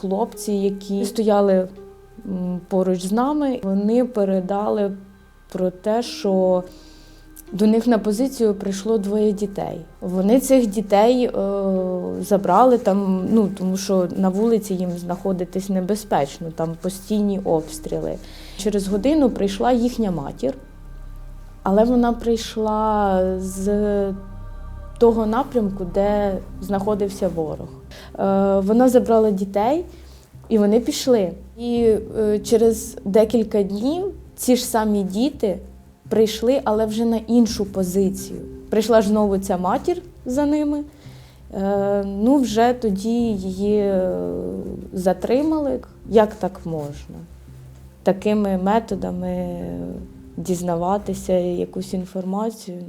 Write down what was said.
хлопці, які стояли поруч з нами, вони передали про те, що до них на позицію прийшло двоє дітей. Вони цих дітей е, забрали там, ну тому що на вулиці їм знаходитись небезпечно, там постійні обстріли. Через годину прийшла їхня матір, але вона прийшла з того напрямку, де знаходився ворог. Е, вона забрала дітей і вони пішли. І е, через декілька днів ці ж самі діти прийшли, але вже на іншу позицію. Прийшла ж знову ця матір за ними. Е, ну, вже тоді її затримали. Як так можна? Такими методами дізнаватися якусь інформацію.